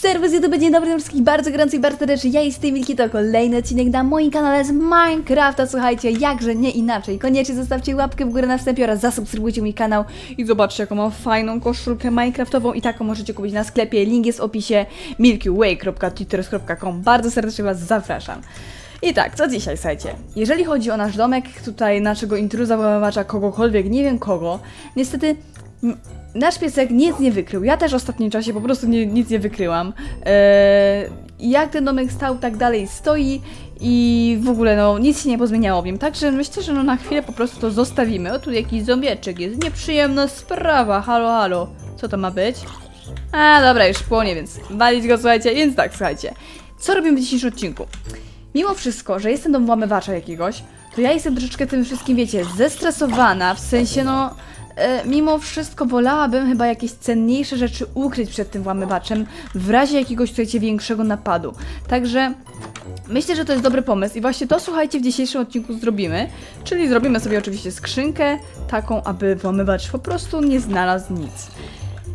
Serwus YouTube, dzień dobry wszystkich bardzo gorąco i bardzo serdecznie. Ja jestem Wilki, to kolejny odcinek na moim kanale z Minecrafta. Słuchajcie, jakże nie inaczej. Koniecznie zostawcie łapkę w górę na wstępie oraz zasubskrybujcie mój kanał. I zobaczcie, jaką mam fajną koszulkę Minecraftową i taką możecie kupić na sklepie. Link jest w opisie milkyway.twitters.com. Bardzo serdecznie Was zapraszam. I tak, co dzisiaj, słuchajcie? Jeżeli chodzi o nasz domek, tutaj naszego intruza, włamywacza, kogokolwiek, nie wiem kogo, niestety nasz piesek nic nie wykrył. Ja też w ostatnim czasie po prostu nie, nic nie wykryłam. Eee, jak ten domek stał, tak dalej stoi i w ogóle no nic się nie pozmieniało w nim. Także myślę, że no na chwilę po prostu to zostawimy. O, tu jakiś zombieczek jest. Nieprzyjemna sprawa. Halo, halo. Co to ma być? A, dobra, już płonie, więc walić go, słuchajcie. Więc tak, słuchajcie. Co robimy w dzisiejszym odcinku? Mimo wszystko, że jestem do włamywacza jakiegoś, to ja jestem troszeczkę tym wszystkim, wiecie, zestresowana, w sensie no... E, mimo wszystko wolałabym chyba jakieś cenniejsze rzeczy ukryć przed tym włamywaczem w razie jakiegoś, słuchajcie, większego napadu. Także myślę, że to jest dobry pomysł i właśnie to, słuchajcie, w dzisiejszym odcinku zrobimy. Czyli zrobimy sobie oczywiście skrzynkę taką, aby włamywacz po prostu nie znalazł nic.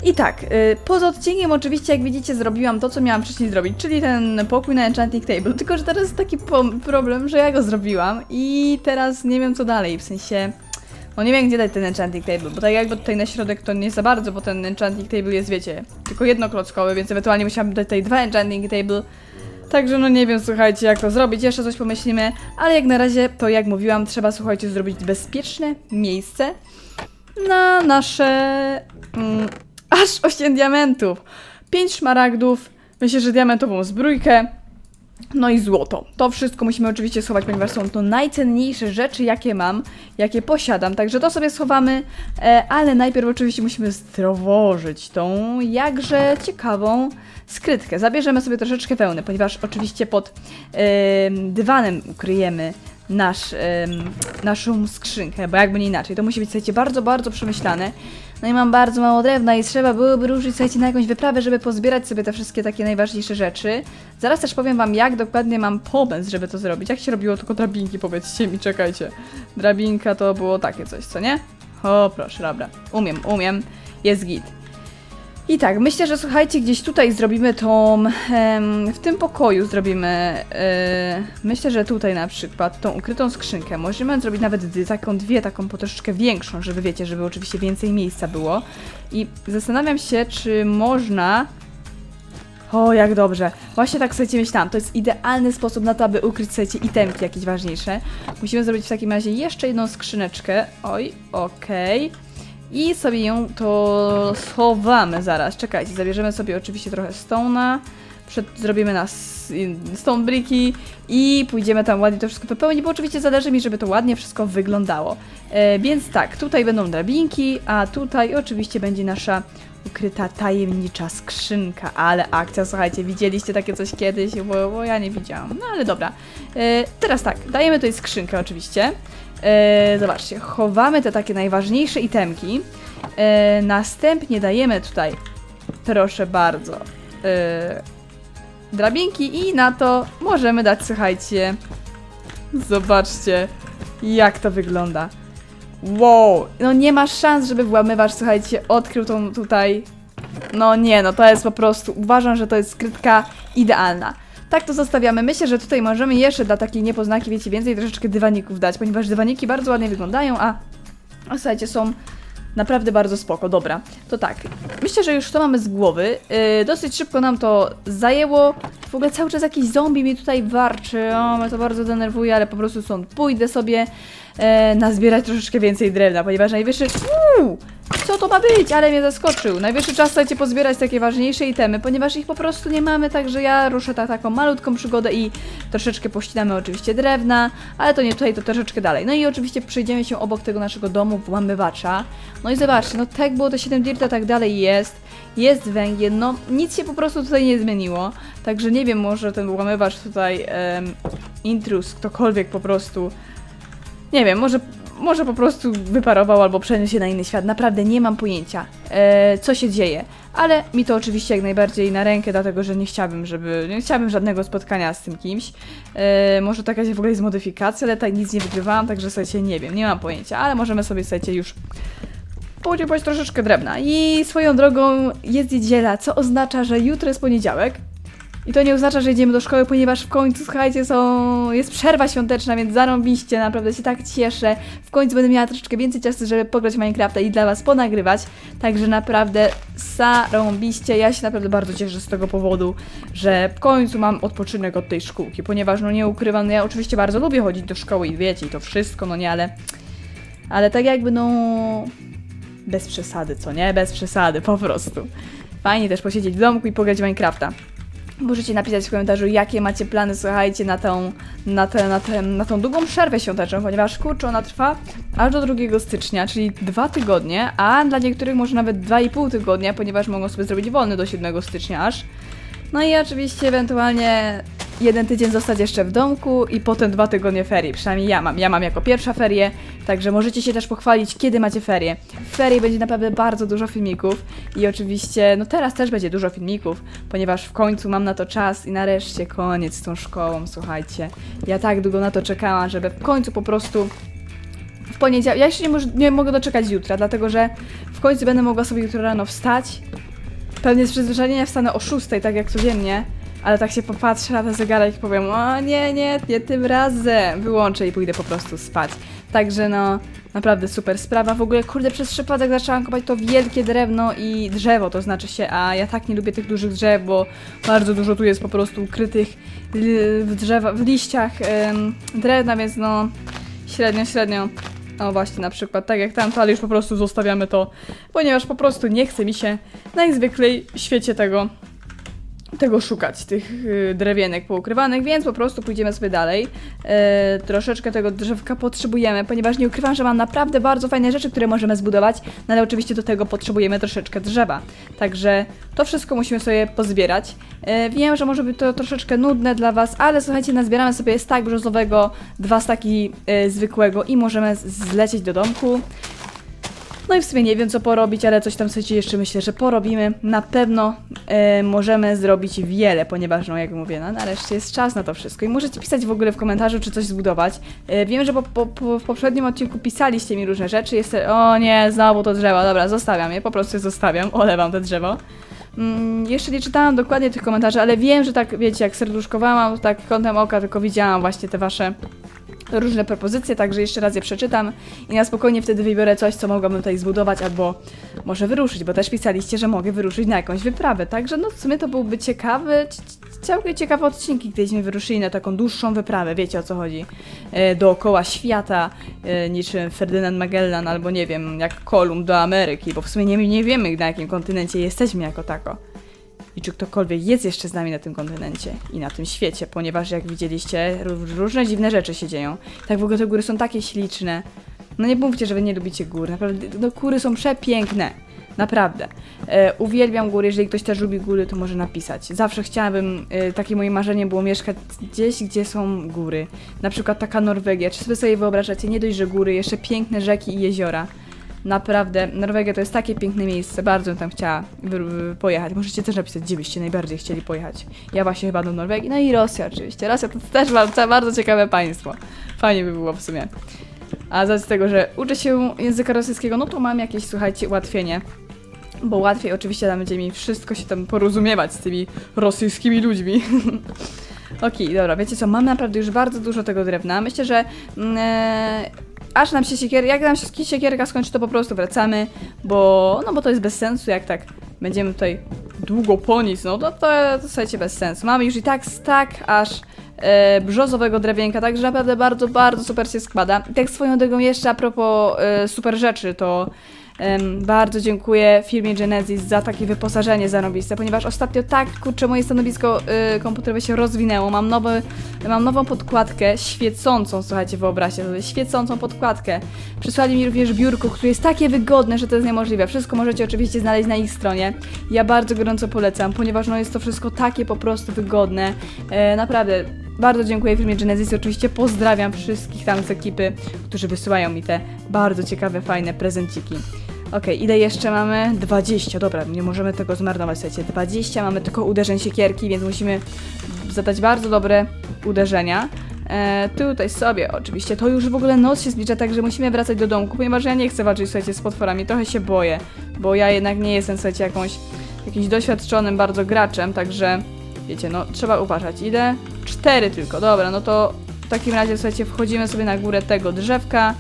I tak, y, poza odcinkiem oczywiście, jak widzicie, zrobiłam to, co miałam wcześniej zrobić, czyli ten pokój na Enchanting Table. Tylko, że teraz jest taki problem, że ja go zrobiłam i teraz nie wiem, co dalej, w sensie... No nie wiem, gdzie dać ten Enchanting Table, bo tak jakby tutaj na środek to nie za bardzo, bo ten Enchanting Table jest, wiecie, tylko jednoklockowy, więc ewentualnie musiałabym dać tutaj dwa Enchanting Table. Także no nie wiem, słuchajcie, jak to zrobić, jeszcze coś pomyślimy, ale jak na razie, to jak mówiłam, trzeba, słuchajcie, zrobić bezpieczne miejsce na nasze... Mm, aż 8 diamentów, 5 szmaragdów, myślę, że diamentową zbrójkę, no i złoto. To wszystko musimy oczywiście schować, ponieważ są to najcenniejsze rzeczy, jakie mam, jakie posiadam. Także to sobie schowamy, e, ale najpierw oczywiście musimy zdrowożyć tą jakże ciekawą skrytkę. Zabierzemy sobie troszeczkę wełny, ponieważ oczywiście pod em, dywanem ukryjemy nasz, em, naszą skrzynkę, bo jakby nie inaczej. To musi być, słuchajcie, bardzo, bardzo przemyślane. No i mam bardzo mało drewna i trzeba byłoby ruszyć, słuchajcie, na jakąś wyprawę, żeby pozbierać sobie te wszystkie takie najważniejsze rzeczy. Zaraz też powiem wam, jak dokładnie mam pomysł, żeby to zrobić. Jak się robiło tylko drabinki, powiedzcie mi, czekajcie. Drabinka to było takie coś, co nie? O, proszę, dobra. Umiem, umiem. Jest git. I tak, myślę, że słuchajcie, gdzieś tutaj zrobimy tą, w tym pokoju zrobimy, e, myślę, że tutaj na przykład tą ukrytą skrzynkę. Możemy zrobić nawet taką dwie, taką po troszeczkę większą, żeby wiecie, żeby oczywiście więcej miejsca było. I zastanawiam się, czy można... O, jak dobrze. Właśnie tak sobie myślałam. To jest idealny sposób na to, aby ukryć sobie itemki jakieś ważniejsze. Musimy zrobić w takim razie jeszcze jedną skrzyneczkę. Oj, okej. I sobie ją to schowamy zaraz. Czekajcie, zabierzemy sobie oczywiście trochę stone'a. Przed, zrobimy na stone bricki i pójdziemy tam ładnie to wszystko wypełnić, bo oczywiście zależy mi, żeby to ładnie wszystko wyglądało. E, więc tak, tutaj będą drabinki, a tutaj oczywiście będzie nasza ukryta tajemnicza skrzynka. Ale akcja, słuchajcie, widzieliście takie coś kiedyś, bo, bo ja nie widziałam. No ale dobra. E, teraz tak, dajemy tutaj skrzynkę oczywiście. E, zobaczcie, chowamy te takie najważniejsze itemki. E, następnie dajemy tutaj, proszę bardzo, e, drabinki i na to możemy dać, słuchajcie, zobaczcie, jak to wygląda. Wow, no nie ma szans, żeby włamywacz, słuchajcie, odkrył tą tutaj. No nie, no to jest po prostu, uważam, że to jest skrytka idealna. Tak to zostawiamy. Myślę, że tutaj możemy jeszcze dla takiej niepoznaki, wiecie, więcej troszeczkę dywaników dać, ponieważ dywaniki bardzo ładnie wyglądają, a, a słuchajcie, są naprawdę bardzo spoko. Dobra, to tak. Myślę, że już to mamy z głowy. Yy, dosyć szybko nam to zajęło. W ogóle cały czas jakiś zombie mi tutaj warczy. O, mnie to bardzo denerwuje, ale po prostu stąd pójdę sobie e, nazbierać troszeczkę więcej drewna, ponieważ najwyższy... Uuu, co to ma być? Ale mnie zaskoczył. Najwyższy czas, słuchajcie, pozbierać takie ważniejsze itemy, ponieważ ich po prostu nie mamy, także ja ruszę ta, taką malutką przygodę i troszeczkę pościnamy oczywiście drewna, ale to nie tutaj, to troszeczkę dalej. No i oczywiście przyjdziemy się obok tego naszego domu włamywacza. No i zobaczcie, no tak było to 7 dirta, tak dalej jest. Jest węgiel, no nic się po prostu tutaj nie zmieniło. Także nie wiem, może ten włamywacz tutaj, em, intrus, ktokolwiek po prostu nie wiem, może, może po prostu wyparował albo przeniósł się na inny świat. Naprawdę nie mam pojęcia, e, co się dzieje. Ale mi to oczywiście jak najbardziej na rękę, dlatego że nie chciałabym, żeby. Nie chciałabym żadnego spotkania z tym kimś. E, może to jakaś w ogóle jest modyfikacja, ale tutaj nic nie wygrywałam, także słuchajcie, nie wiem, nie mam pojęcia, ale możemy sobie słuchajcie już podziękować troszeczkę drewna. I swoją drogą jest niedziela, co oznacza, że jutro jest poniedziałek. I to nie oznacza, że idziemy do szkoły, ponieważ w końcu, słuchajcie, są... jest przerwa świąteczna, więc zarąbiście, naprawdę się tak cieszę. W końcu będę miała troszeczkę więcej czasu, żeby pograć Minecrafta i dla Was ponagrywać. Także naprawdę zarąbiście. Ja się naprawdę bardzo cieszę z tego powodu, że w końcu mam odpoczynek od tej szkółki, ponieważ no nie ukrywam, no ja oczywiście bardzo lubię chodzić do szkoły i wiecie, i to wszystko, no nie, ale... Ale tak jakby no... Bez przesady, co nie? Bez przesady, po prostu. Fajnie też posiedzieć w domku i pograć Minecrafta. Możecie napisać w komentarzu, jakie macie plany, słuchajcie, na tą, na, tę, na, tę, na tą długą przerwę świąteczną, ponieważ kurczę, ona trwa aż do 2 stycznia, czyli dwa tygodnie, a dla niektórych może nawet 2,5 tygodnia, ponieważ mogą sobie zrobić wolny do 7 stycznia aż. No i oczywiście ewentualnie jeden tydzień zostać jeszcze w domku i potem dwa tygodnie ferii. Przynajmniej ja mam. Ja mam jako pierwsza ferie, także możecie się też pochwalić, kiedy macie ferie. W ferii będzie naprawdę bardzo dużo filmików i oczywiście, no teraz też będzie dużo filmików, ponieważ w końcu mam na to czas i nareszcie koniec z tą szkołą, słuchajcie. Ja tak długo na to czekałam, żeby w końcu po prostu w poniedziałek. Ja jeszcze nie, moż- nie mogę doczekać jutra, dlatego że w końcu będę mogła sobie jutro rano wstać. Pewnie z przyzwyczajenia wstanę o 6, tak jak codziennie, ale tak się popatrzę na zegarek i powiem, o nie, nie, nie tym razem. Wyłączę i pójdę po prostu spać. Także no, naprawdę super sprawa. W ogóle, kurde, przez przypadek zaczęłam kopać to wielkie drewno i drzewo, to znaczy się, a ja tak nie lubię tych dużych drzew, bo bardzo dużo tu jest po prostu ukrytych l- w, drzewa, w liściach em, drewna, więc no, średnio, średnio. O właśnie, na przykład tak jak tamto, ale już po prostu zostawiamy to, ponieważ po prostu nie chce mi się najzwyklej w świecie tego tego szukać, tych y, drewienek poukrywanych, więc po prostu pójdziemy sobie dalej. E, troszeczkę tego drzewka potrzebujemy, ponieważ nie ukrywam, że mam naprawdę bardzo fajne rzeczy, które możemy zbudować, no ale oczywiście do tego potrzebujemy troszeczkę drzewa. Także to wszystko musimy sobie pozbierać. E, wiem, że może być to troszeczkę nudne dla Was, ale słuchajcie, nazbieramy sobie stak brzozowego, dwa staki e, zwykłego i możemy zlecieć do domku. No i w sumie nie wiem co porobić, ale coś tam sobie jeszcze myślę, że porobimy. Na pewno e, możemy zrobić wiele, ponieważ no jak mówię, no nareszcie jest czas na to wszystko. I możecie pisać w ogóle w komentarzu, czy coś zbudować. E, wiem, że po, po, po, w poprzednim odcinku pisaliście mi różne rzeczy. Jest, o nie, znowu to drzewo, dobra, zostawiam je, po prostu je zostawiam, olewam to drzewo. Mm, jeszcze nie czytałam dokładnie tych komentarzy, ale wiem, że tak, wiecie, jak serduszkowałam, tak kątem oka tylko widziałam właśnie te wasze różne propozycje, także jeszcze raz je przeczytam i na spokojnie wtedy wybiorę coś, co mogłabym tutaj zbudować albo może wyruszyć, bo też pisaliście, że mogę wyruszyć na jakąś wyprawę, także no w sumie to byłby ciekawy, całkiem ciekawe odcinki, gdybyśmy wyruszyli na taką dłuższą wyprawę, wiecie o co chodzi, e, dookoła świata, e, niczym Ferdynand Magellan albo nie wiem, jak Kolumb do Ameryki, bo w sumie nie, nie wiemy na jakim kontynencie jesteśmy jako tako i czy ktokolwiek jest jeszcze z nami na tym kontynencie i na tym świecie, ponieważ jak widzieliście, ró- różne dziwne rzeczy się dzieją. Tak w ogóle te góry są takie śliczne. No nie mówcie, że wy nie lubicie gór, naprawdę, no góry są przepiękne. Naprawdę. E, uwielbiam góry, jeżeli ktoś też lubi góry, to może napisać. Zawsze chciałabym, e, takie moje marzenie było mieszkać gdzieś, gdzie są góry. Na przykład taka Norwegia. Czy wy sobie wyobrażacie, nie dość, że góry, jeszcze piękne rzeki i jeziora. Naprawdę, Norwegia to jest takie piękne miejsce, bardzo bym tam chciała pojechać. Możecie też napisać, gdzie byście najbardziej chcieli pojechać. Ja właśnie chyba do Norwegii, no i Rosja oczywiście. Rosja to też bardzo, ciekawe państwo. Fajnie by było w sumie. A z tego, że uczę się języka rosyjskiego, no to mam jakieś, słuchajcie, ułatwienie. Bo łatwiej oczywiście tam będzie mi wszystko się tam porozumiewać z tymi rosyjskimi ludźmi. Okej, dobra, wiecie co, mam naprawdę już bardzo dużo tego drewna. Myślę, że e, aż nam się siekier, jak nam się siekierka skończy, to po prostu wracamy, bo, no bo to jest bez sensu, jak tak będziemy tutaj długo po nic, no to, to, to słuchajcie, bez sensu. Mamy już i tak stak aż e, brzozowego drewienka, także naprawdę bardzo, bardzo super się składa. I tak swoją drogą jeszcze a propos e, super rzeczy, to bardzo dziękuję firmie Genesis za takie wyposażenie zarobiste, ponieważ ostatnio tak, kurczę, moje stanowisko y, komputerowe się rozwinęło. Mam, nowy, mam nową podkładkę świecącą, słuchajcie, wyobraźcie sobie, świecącą podkładkę. Przysłali mi również biurko, które jest takie wygodne, że to jest niemożliwe. Wszystko możecie oczywiście znaleźć na ich stronie. Ja bardzo gorąco polecam, ponieważ no, jest to wszystko takie po prostu wygodne. E, naprawdę, bardzo dziękuję firmie Genesis oczywiście pozdrawiam wszystkich tam z ekipy, którzy wysyłają mi te bardzo ciekawe, fajne prezenciki. Okej, ile jeszcze mamy? 20, dobra, nie możemy tego zmarnować, słuchajcie. 20, mamy tylko uderzeń siekierki, więc musimy zadać bardzo dobre uderzenia. E, tutaj sobie, oczywiście, to już w ogóle noc się zbliża, także musimy wracać do domku, ponieważ ja nie chcę walczyć, słuchajcie, z potworami, trochę się boję, bo ja jednak nie jestem, słuchajcie, jakąś, jakimś doświadczonym bardzo graczem, także, wiecie, no, trzeba uważać. Idę? Cztery tylko, dobra, no to w takim razie, słuchajcie, wchodzimy sobie na górę tego drzewka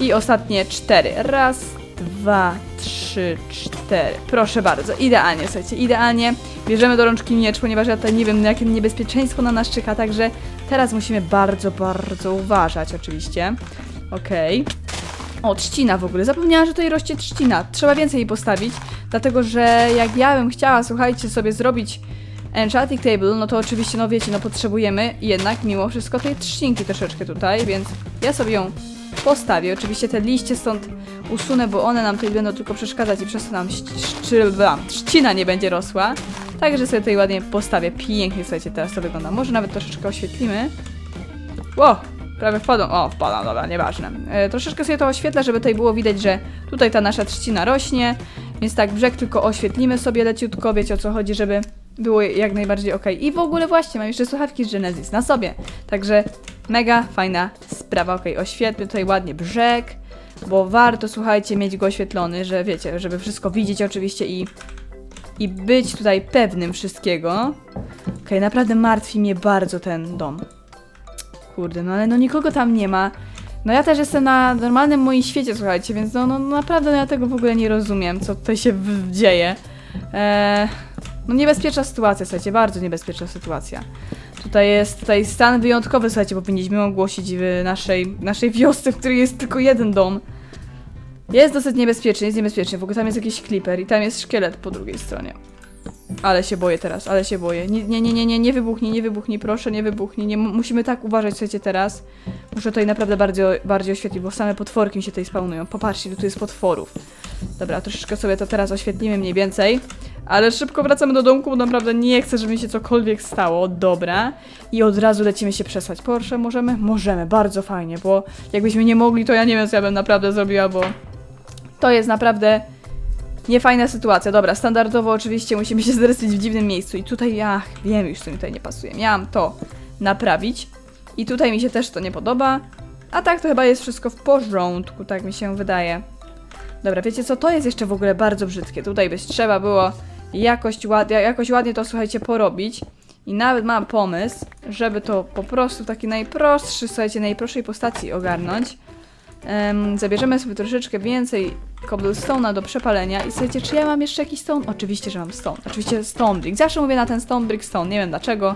i ostatnie cztery. Raz, dwa, trzy, cztery. Proszę bardzo, idealnie, słuchajcie, idealnie. Bierzemy do rączki miecz, ponieważ ja tutaj nie wiem, jakie niebezpieczeństwo na nas czeka, także teraz musimy bardzo, bardzo uważać, oczywiście. Okej. O, trzcina w ogóle. Zapomniałam, że tutaj rośnie trzcina. Trzeba więcej jej postawić, dlatego że jak ja bym chciała, słuchajcie, sobie zrobić enchanting table, no to oczywiście, no wiecie, no potrzebujemy jednak mimo wszystko tej trzcinki troszeczkę tutaj, więc ja sobie ją postawię. Oczywiście te liście stąd usunę, bo one nam tutaj będą tylko przeszkadzać i przez to nam trzcina nie będzie rosła. Także sobie tutaj ładnie postawię. Pięknie, słuchajcie, teraz to wygląda. Może nawet troszeczkę oświetlimy. Ło! Prawie wpadłem. O, wpadam, dobra, nieważne. E, troszeczkę sobie to oświetlę, żeby tutaj było widać, że tutaj ta nasza trzcina rośnie. Więc tak, brzeg tylko oświetlimy sobie leciutko, wiecie o co chodzi, żeby było jak najbardziej ok. I w ogóle właśnie, mam jeszcze słuchawki z Genesis na sobie. Także mega fajna sprawa, ok. Oświetlmy tutaj ładnie brzeg, bo warto, słuchajcie, mieć go oświetlony, że wiecie, żeby wszystko widzieć oczywiście i, i być tutaj pewnym wszystkiego. Okej, naprawdę martwi mnie bardzo ten dom. Kurde, no ale no nikogo tam nie ma. No ja też jestem na normalnym moim świecie, słuchajcie, więc no, no naprawdę no ja tego w ogóle nie rozumiem, co tutaj się dzieje. Eee, no niebezpieczna sytuacja, słuchajcie, bardzo niebezpieczna sytuacja. Tutaj jest tutaj stan wyjątkowy, słuchajcie, powinniśmy ogłosić w naszej, naszej wiosce, w której jest tylko jeden dom. Jest dosyć niebezpiecznie, jest niebezpiecznie, w ogóle tam jest jakiś kliper i tam jest szkielet po drugiej stronie. Ale się boję teraz, ale się boję. Nie, nie, nie, nie, nie, nie wybuchnij, nie wybuchnij, proszę, nie wybuchnij. Nie, musimy tak uważać, słuchajcie, teraz. Muszę tutaj naprawdę bardziej, bardziej oświetlić, bo same potworki mi się tutaj spawnują. Popatrzcie, tu jest potworów. Dobra, troszeczkę sobie to teraz oświetlimy mniej więcej. Ale szybko wracamy do domku, bo naprawdę nie chcę, żeby mi się cokolwiek stało. Dobra. I od razu lecimy się przesłać. Proszę, możemy? Możemy, bardzo fajnie, bo jakbyśmy nie mogli, to ja nie wiem, co ja bym naprawdę zrobiła, bo to jest naprawdę niefajna sytuacja. Dobra, standardowo oczywiście musimy się zrespić w dziwnym miejscu. I tutaj, ja wiem już, co mi tutaj nie pasuje. Miałam to naprawić. I tutaj mi się też to nie podoba. A tak to chyba jest wszystko w porządku, tak mi się wydaje. Dobra, wiecie co, to jest jeszcze w ogóle bardzo brzydkie. Tutaj by trzeba było jakoś, ład, jakoś ładnie to, słuchajcie, porobić. I nawet mam pomysł, żeby to po prostu w taki najprostszy, słuchajcie, najprostszej postaci ogarnąć. Em, zabierzemy sobie troszeczkę więcej cobblestone'a do przepalenia i słuchajcie, czy ja mam jeszcze jakiś stone? Oczywiście, że mam stone. Oczywiście stone brick. Zawsze mówię na ten stone brick stone, nie wiem dlaczego.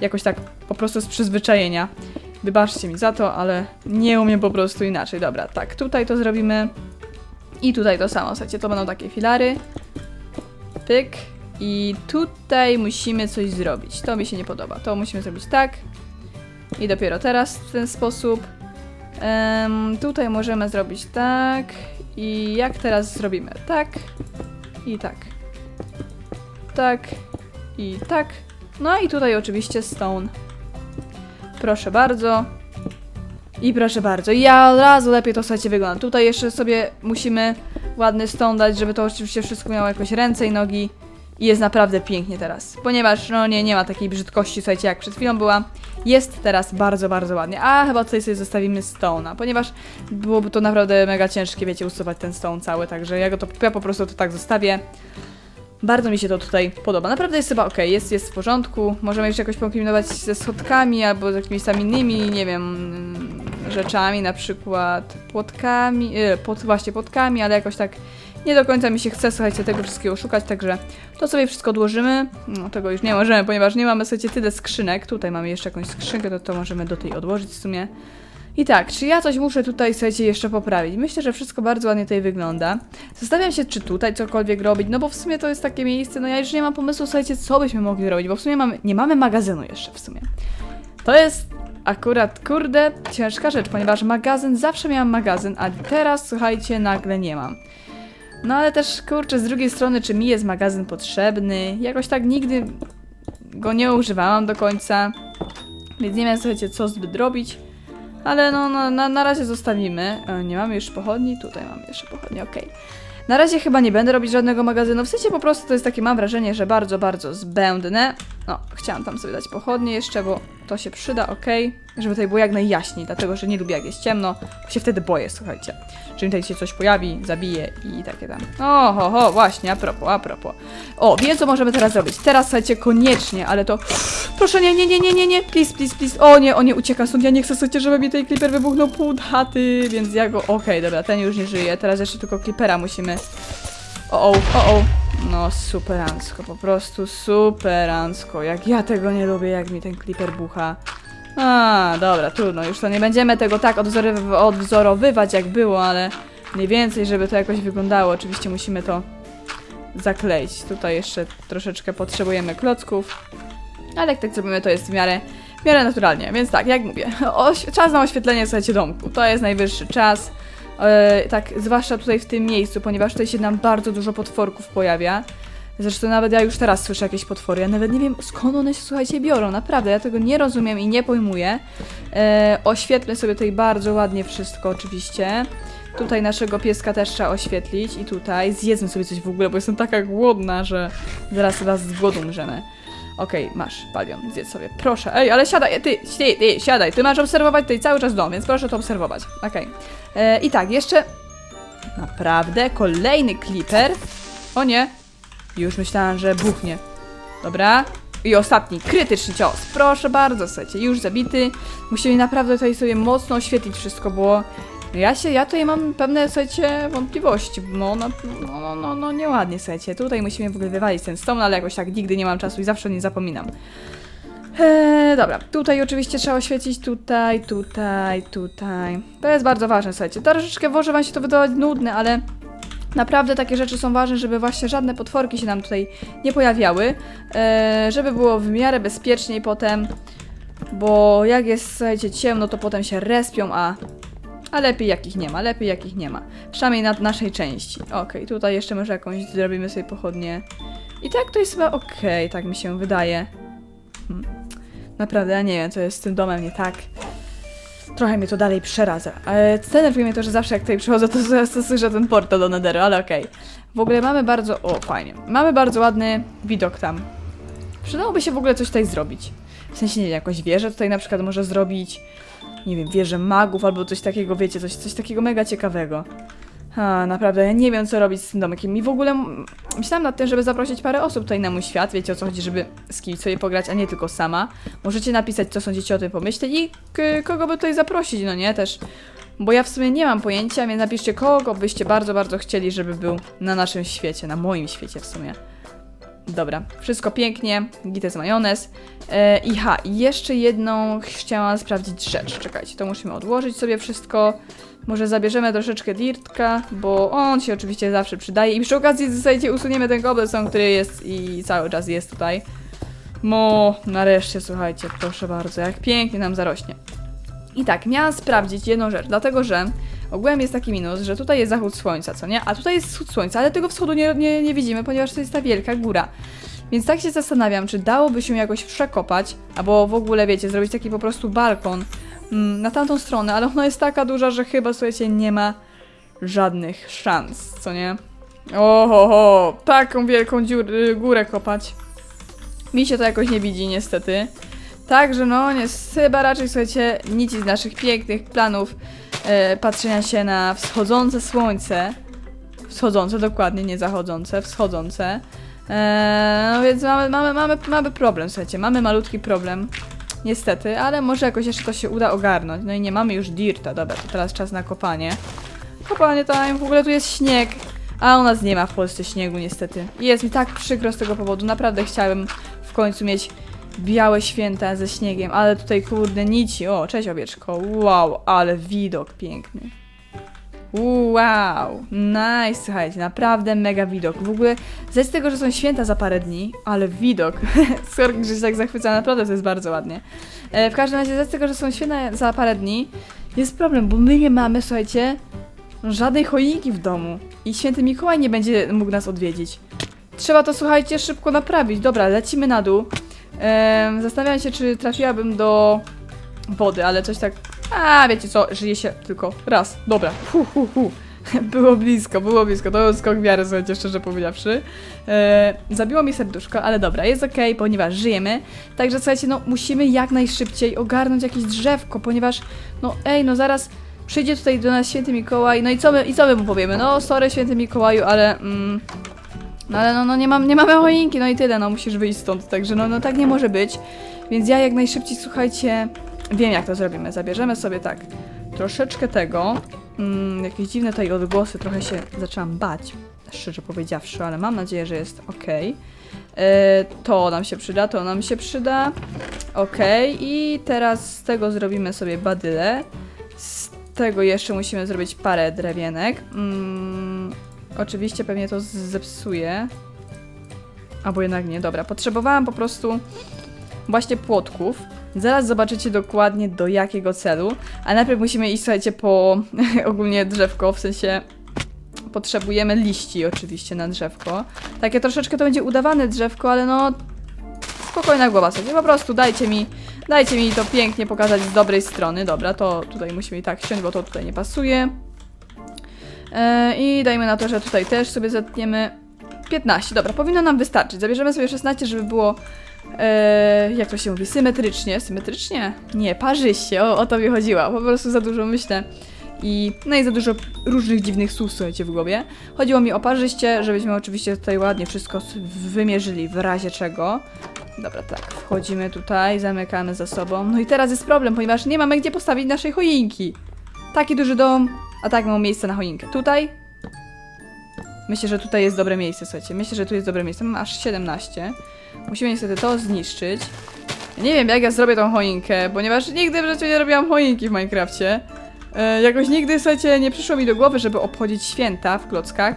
Jakoś tak po prostu z przyzwyczajenia. Wybaczcie mi za to, ale nie umiem po prostu inaczej. Dobra, tak, tutaj to zrobimy. I tutaj to samo, słuchajcie, to będą takie filary. Pyk. I tutaj musimy coś zrobić. To mi się nie podoba. To musimy zrobić tak. I dopiero teraz w ten sposób. Em, tutaj możemy zrobić tak. I jak teraz zrobimy? Tak. I tak. Tak. I tak. No i tutaj oczywiście stone. Proszę bardzo. I proszę bardzo, ja od razu lepiej to słuchajcie wygląda. Tutaj jeszcze sobie musimy ładny stone dać, żeby to oczywiście wszystko miało jakoś ręce i nogi. I jest naprawdę pięknie teraz. Ponieważ no nie, nie ma takiej brzydkości, słuchajcie, jak przed chwilą była. Jest teraz bardzo, bardzo ładnie. A chyba tutaj sobie zostawimy stone'a, ponieważ byłoby to naprawdę mega ciężkie, wiecie, usuwać ten stone cały, także ja go to ja po prostu to tak zostawię. Bardzo mi się to tutaj podoba. Naprawdę jest chyba ok, jest, jest w porządku. Możemy jeszcze jakoś pokombinować ze schodkami albo z jakimiś tam innymi, nie wiem, rzeczami, na przykład płotkami, e, płot, właśnie płotkami, ale jakoś tak nie do końca mi się chce, słuchajcie, tego wszystkiego szukać, także to sobie wszystko odłożymy. No, tego już nie możemy, ponieważ nie mamy, słuchajcie, tyle skrzynek. Tutaj mamy jeszcze jakąś skrzynkę, to to możemy do tej odłożyć w sumie. I tak, czy ja coś muszę tutaj, słuchajcie, jeszcze poprawić? Myślę, że wszystko bardzo ładnie tutaj wygląda. Zastanawiam się, czy tutaj cokolwiek robić, no bo w sumie to jest takie miejsce, no ja już nie mam pomysłu, słuchajcie, co byśmy mogli robić, bo w sumie mamy, nie mamy magazynu jeszcze w sumie. To jest akurat, kurde, ciężka rzecz, ponieważ magazyn, zawsze miałam magazyn, a teraz, słuchajcie, nagle nie mam. No ale też, kurczę, z drugiej strony, czy mi jest magazyn potrzebny? Jakoś tak nigdy go nie używałam do końca, więc nie wiem, słuchajcie, co zbyt robić. Ale no, no na, na razie zostawimy. E, nie mamy już pochodni? Tutaj mamy jeszcze pochodnie, okej. Na razie chyba nie będę robić żadnego magazynu. W sensie po prostu to jest takie, mam wrażenie, że bardzo, bardzo zbędne. No, chciałam tam sobie dać pochodnie jeszcze, bo to się przyda, ok. Żeby tutaj było jak najjaśniej, dlatego że nie lubię jak jest ciemno, bo się wtedy boję, słuchajcie. Że mi tutaj się coś pojawi, zabije i takie tam. O, ho, ho, właśnie, a propos, a propos. O, wiem co możemy teraz zrobić. Teraz, słuchajcie, koniecznie, ale to... Proszę, nie, nie, nie, nie, nie, nie, please, please, please. O nie, o nie, ucieka stąd, ja nie chcę, słuchajcie, żeby mi tej Clipper wybuchnął pół chaty, więc ja go... Okej, dobra, ten już nie żyje, teraz jeszcze tylko Clippera musimy... O, o, o, o. No, superancko, po prostu superancko. Jak ja tego nie lubię, jak mi ten Clipper bucha. A, dobra, trudno, już to nie będziemy tego tak odwzorowywać jak było, ale mniej więcej, żeby to jakoś wyglądało. Oczywiście musimy to zakleić. Tutaj jeszcze troszeczkę potrzebujemy klocków, ale jak tak zrobimy, to jest w miarę, w miarę naturalnie. Więc tak, jak mówię, czas na oświetlenie, słuchajcie, domku. To jest najwyższy czas. E, tak, zwłaszcza tutaj w tym miejscu, ponieważ tutaj się nam bardzo dużo potworków pojawia. Zresztą nawet ja już teraz słyszę jakieś potwory. Ja nawet nie wiem skąd one się, słuchajcie, biorą. Naprawdę, ja tego nie rozumiem i nie pojmuję. E, oświetlę sobie tutaj bardzo ładnie wszystko, oczywiście. Tutaj naszego pieska też trzeba oświetlić i tutaj zjedzmy sobie coś w ogóle, bo jestem taka głodna, że zaraz chyba z głodu umrzemy. Okej, masz, palion, zjedz sobie, proszę. Ej, ale siadaj, ty, ty, ty, siadaj, ty masz obserwować tutaj cały czas dom, więc proszę to obserwować. Okej. E, I tak, jeszcze... Naprawdę, kolejny clipper. O nie, już myślałam, że buchnie. Dobra. I ostatni, krytyczny cios. Proszę bardzo, słuchajcie, już zabity. Musimy naprawdę tutaj sobie mocno oświetlić wszystko, bo ja się, ja tutaj mam pewne, słuchajcie, wątpliwości. No, no, no, no, no, no nieładnie, słuchajcie. Tutaj musimy w ogóle wywalić ten stone, ale jakoś tak nigdy nie mam czasu i zawsze nie zapominam. Eee, dobra, tutaj oczywiście trzeba oświecić, tutaj, tutaj, tutaj. To jest bardzo ważne, słuchajcie. Troszeczkę może wam się to wydawać nudne, ale naprawdę takie rzeczy są ważne, żeby właśnie żadne potworki się nam tutaj nie pojawiały, eee, żeby było w miarę bezpieczniej potem, bo jak jest, słuchajcie, ciemno, to potem się respią, a a lepiej jakich nie ma, lepiej jakich nie ma. Przynajmniej na naszej części. Okej, tutaj jeszcze może jakąś zrobimy sobie pochodnie. I tak to jest chyba okej, tak mi się wydaje. Hmm. Naprawdę, ja nie wiem, co jest z tym domem nie tak. Trochę mnie to dalej przeraza. Ale denerwuje mnie to, że zawsze jak tutaj przychodzę, to, to, słyszę ten portal do Netheru, ale okej. W ogóle mamy bardzo... O, fajnie. Mamy bardzo ładny widok tam. Przydałoby się w ogóle coś tutaj zrobić. W sensie, nie wiem, jakąś wieżę tutaj na przykład może zrobić. Nie wiem, wieżę magów albo coś takiego, wiecie, coś, coś takiego mega ciekawego. A, naprawdę, ja nie wiem, co robić z tym domkiem. I w ogóle myślałam nad tym, żeby zaprosić parę osób tutaj na mój świat. Wiecie o co chodzi, żeby z kimś sobie pograć, a nie tylko sama. Możecie napisać, co sądzicie o tym pomyśle i kogo by tutaj zaprosić, no nie? Też. Bo ja w sumie nie mam pojęcia, więc napiszcie, kogo byście bardzo, bardzo chcieli, żeby był na naszym świecie, na moim świecie w sumie. Dobra, wszystko pięknie, gites majonez. E, I ha, jeszcze jedną chciałam sprawdzić rzecz. Czekajcie, to musimy odłożyć sobie wszystko. Może zabierzemy troszeczkę dirtka, bo on się oczywiście zawsze przydaje. I przy okazji, słuchajcie, usuniemy ten cobblestone, który jest i cały czas jest tutaj. Mo, nareszcie, słuchajcie, proszę bardzo, jak pięknie nam zarośnie. I tak, miałam sprawdzić jedną rzecz, dlatego że ogółem jest taki minus, że tutaj jest zachód słońca, co nie? A tutaj jest wschód słońca, ale tego wschodu nie, nie, nie widzimy, ponieważ to jest ta wielka góra. Więc tak się zastanawiam, czy dałoby się jakoś przekopać, albo w ogóle, wiecie, zrobić taki po prostu balkon mm, na tamtą stronę, ale ona jest taka duża, że chyba, słuchajcie, nie ma żadnych szans, co nie? Oho, ho, taką wielką dziur, y, górę kopać. Mi się to jakoś nie widzi, niestety. Także no, nie, chyba raczej, słuchajcie, nic z naszych pięknych planów e, patrzenia się na wschodzące słońce. Wschodzące, dokładnie, nie zachodzące, wschodzące. E, no więc mamy, mamy, mamy, mamy problem, słuchajcie, mamy malutki problem. Niestety, ale może jakoś jeszcze to się uda ogarnąć. No i nie mamy już dirta, dobra, to teraz czas na kopanie. Kopanie time, w ogóle tu jest śnieg. A u nas nie ma w Polsce śniegu niestety. I jest mi tak przykro z tego powodu. Naprawdę chciałem w końcu mieć białe święta ze śniegiem, ale tutaj kurde nici. O, cześć owieczko. Wow, ale widok piękny. Wow, nice, słuchajcie, naprawdę mega widok. W ogóle, z tego, że są święta za parę dni, ale widok, że się tak zachwyca, naprawdę to jest bardzo ładnie. E, w każdym razie, z tego, że są święta za parę dni, jest problem, bo my nie mamy, słuchajcie, żadnej choinki w domu i święty Mikołaj nie będzie mógł nas odwiedzić. Trzeba to, słuchajcie, szybko naprawić. Dobra, lecimy na dół. Em, zastanawiam się, czy trafiłabym do wody, ale coś tak... A, wiecie co, żyje się tylko raz. Dobra, hu, hu, hu. Było blisko, było blisko. To był skok wiary, słuchajcie, szczerze powiedziawszy. E, zabiło mi serduszko, ale dobra, jest okej, ponieważ żyjemy. Także słuchajcie, no musimy jak najszybciej ogarnąć jakieś drzewko, ponieważ, no ej, no zaraz przyjdzie tutaj do nas święty Mikołaj, no i co my, i co my mu powiemy? No, sorry święty Mikołaju, ale... Mm, no ale no, no nie, mam, nie mamy choinki, no i tyle, no musisz wyjść stąd, także no, no tak nie może być. Więc ja jak najszybciej, słuchajcie, wiem jak to zrobimy. Zabierzemy sobie tak troszeczkę tego. Mm, jakieś dziwne tutaj odgłosy, trochę się zaczęłam bać, szczerze powiedziawszy, ale mam nadzieję, że jest ok. to nam się przyda, to nam się przyda. Ok, i teraz z tego zrobimy sobie badyle. Z tego jeszcze musimy zrobić parę drewienek. Mm, oczywiście pewnie to zepsuje. Albo jednak nie, dobra. Potrzebowałam po prostu właśnie płotków. Zaraz zobaczycie dokładnie do jakiego celu, a najpierw musimy iść, słuchajcie, po ogólnie drzewko, w sensie potrzebujemy liści oczywiście na drzewko. Takie troszeczkę to będzie udawane drzewko, ale no spokojna głowa sobie, po prostu dajcie mi, dajcie mi to pięknie pokazać z dobrej strony. Dobra, to tutaj musimy i tak ściąć, bo to tutaj nie pasuje. E, I dajmy na to, że tutaj też sobie zetniemy 15. Dobra, powinno nam wystarczyć. Zabierzemy sobie 16, żeby było e, jak to się mówi, symetrycznie. Symetrycznie? Nie, parzyście, o, o to mi chodziło. Po prostu za dużo myślę. I, no i za dużo różnych dziwnych słów, słuchajcie, w głowie. Chodziło mi o parzyście, żebyśmy oczywiście tutaj ładnie wszystko wymierzyli, w razie czego. Dobra, tak, wchodzimy tutaj, zamykamy za sobą. No i teraz jest problem, ponieważ nie mamy gdzie postawić naszej choinki. Taki duży dom, a tak mam miejsce na choinkę. Tutaj? Myślę, że tutaj jest dobre miejsce, słuchajcie. Myślę, że tu jest dobre miejsce. Mam aż 17. Musimy niestety to zniszczyć. Nie wiem, jak ja zrobię tą choinkę, ponieważ nigdy w życiu nie robiłam choinki w Minecrafcie. E, jakoś nigdy, słuchajcie, nie przyszło mi do głowy, żeby obchodzić święta w klockach.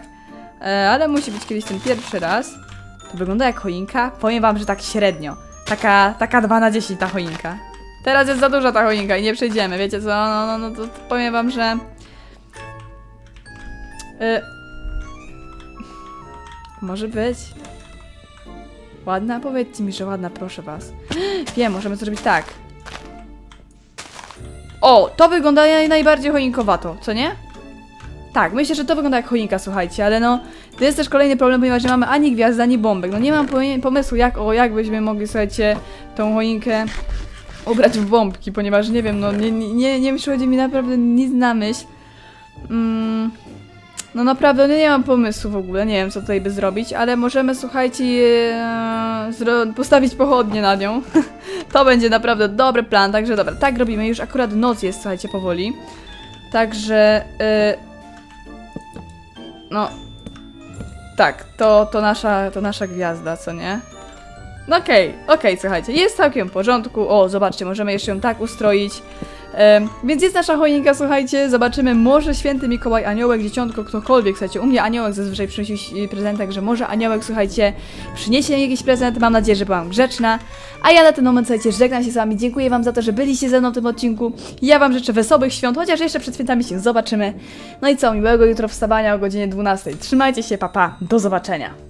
E, ale musi być kiedyś ten pierwszy raz. To wygląda jak choinka. Powiem wam, że tak średnio. Taka, taka 2 na 10 ta choinka. Teraz jest za duża ta choinka i nie przejdziemy, wiecie co? No, no, no to, powiem wam, że... E, może być. Ładna? Powiedzcie mi, że ładna, proszę was. Wiem, możemy zrobić tak. O, to wygląda naj- najbardziej choinkowato, co nie? Tak, myślę, że to wygląda jak choinka, słuchajcie, ale no, to jest też kolejny problem, ponieważ nie mamy ani gwiazd, ani bombek. No nie mam pomysłu, jak, o, jak byśmy mogli, słuchajcie, tą choinkę ubrać w bombki, ponieważ nie wiem, no nie, nie, nie, nie przychodzi mi naprawdę nic na myśl. Mm, no naprawdę, no nie mam pomysłu w ogóle, nie wiem co tutaj by zrobić, ale możemy, słuchajcie, e, zro- postawić pochodnie na nią. to będzie naprawdę dobry plan, także dobra, tak robimy, już akurat noc jest, słuchajcie, powoli. Także, e, no, tak, to, to, nasza, to nasza gwiazda, co nie? No okej, okej, słuchajcie, jest całkiem w porządku. O, zobaczcie, możemy jeszcze ją tak ustroić. Więc jest nasza choinka, słuchajcie, zobaczymy, może święty Mikołaj, aniołek, dzieciątko, ktokolwiek, słuchajcie, u mnie aniołek zazwyczaj przynosi e, prezent, także może aniołek, słuchajcie, przyniesie mi jakiś prezent, mam nadzieję, że byłam grzeczna, a ja na ten moment, słuchajcie, żegnam się z wami, dziękuję wam za to, że byliście ze mną w tym odcinku, ja wam życzę wesołych świąt, chociaż jeszcze przed świętami się zobaczymy, no i co, miłego jutro wstawania o godzinie 12, trzymajcie się, papa, do zobaczenia.